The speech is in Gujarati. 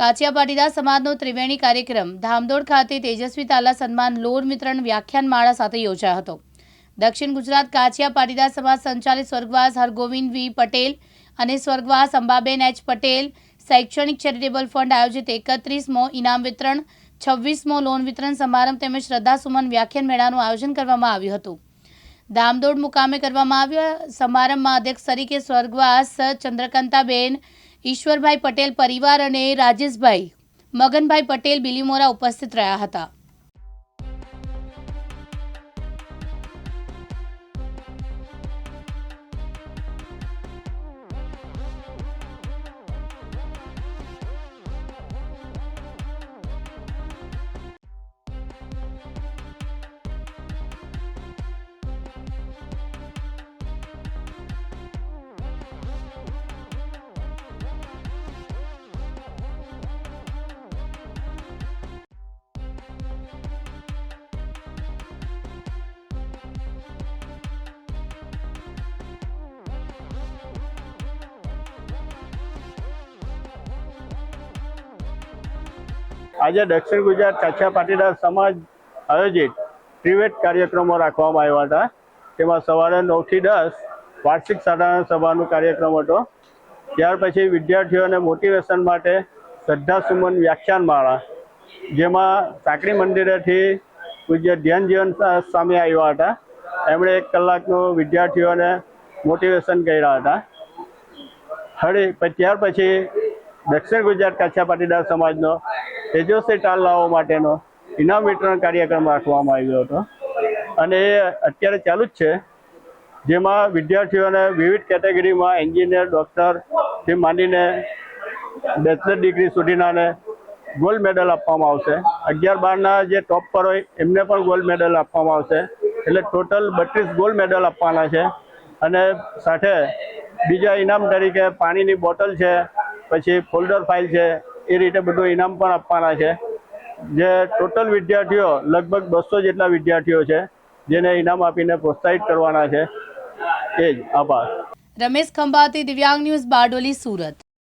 કાચિયા પાટીદાર સમાજનો ત્રિવેણી કાર્યક્રમ ધામદોડ ખાતે તેજસ્વી તાલા સન્માન લોન વિતરણ વ્યાખ્યાન માળા સાથે યોજાયો હતો. દક્ષિણ ગુજરાત કાચિયા પાટીદાર સમાજ સંચાલિત સ્વર્ગવાસ હરગોવિંદ વી. પટેલ અને સ્વર્ગવાસ અંબાબેન એચ. પટેલ શૈક્ષણિક ચેરિટેબલ ફંડ આયોજિત એકત્રીસમો ઇનામ વિતરણ, છવ્વીસમો લોન વિતરણ સમારંભ તેમજ શ્રદ્ધાસુમન વ્યાખ્યાન મેળાનું આયોજન કરવામાં આવ્યું હતું. ધામદોડ મુકામે કરવામાં આવ્યા સમારંભમાં અધ્યક્ષ તરીકે સ્વર્ગવાસ ચંદ્રકાંતાબેન ઈશ્વરભાઈ પટેલ પરિવાર અને રાજેશભાઈ મગનભાઈ પટેલ બિલીમોરા ઉપસ્થિત રહ્યા હતા. આજે દક્ષિણ ગુજરાત કાછા પાટીદાર સમાજ આયોજિત પ્રિવેટ કાર્યક્રમો રાખવામાં આવ્યા હતા. તેમાં સવારે નવથી દસ વાર્ષિક સાધારણ સભાનો કાર્યક્રમ હતો. ત્યાર પછી વિદ્યાર્થીઓને મોટિવેશન માટે શ્રદ્ધા સુમન વ્યાખ્યાનમાળા, જેમાં સાંકડી મંદિરેથી પૂજ્ય ધ્યાનજીવન સ્વામી આવ્યા હતા. એમણે એક કલાકનું વિદ્યાર્થીઓને મોટિવેશન કર્યા હતા. હળી ત્યાર પછી દક્ષિણ ગુજરાત કાછા પાટીદાર સમાજનો તેજસ્વી તાલ લાવવા માટેનો ઇનામ વિતરણ કાર્યક્રમ રાખવામાં આવ્યો હતો. અને એ અત્યારે ચાલુ જ છે. જેમાં વિદ્યાર્થીઓને વિવિધ કેટેગરીમાં એન્જિનિયર, ડોક્ટરથી માંડીને બેચલર ડિગ્રી સુધીનાને ગોલ્ડ મેડલ આપવામાં આવશે. અગિયાર બારના જે ટોપ પર હોય એમને પણ ગોલ્ડ મેડલ આપવામાં આવશે. એટલે ટોટલ બત્રીસ ગોલ્ડ મેડલ આપવાના છે. અને સાથે બીજા ઇનામ તરીકે પાણીની બોટલ છે, પછી ફોલ્ડર ફાઇલ છે એ રીતે બધું ઇનામ પણ આપવાના છે. જે ટોટલ વિદ્યાર્થીઓ, લગભગ બસો જેટલા વિદ્યાર્થીઓ છે, જેને ઇનામ આપીને પ્રોત્સાહિત કરવાના છે. એ જ. આભાર. રમેશ ખંભાતી, દિવ્યાંગ ન્યૂઝ, બારડોલી, સુરત.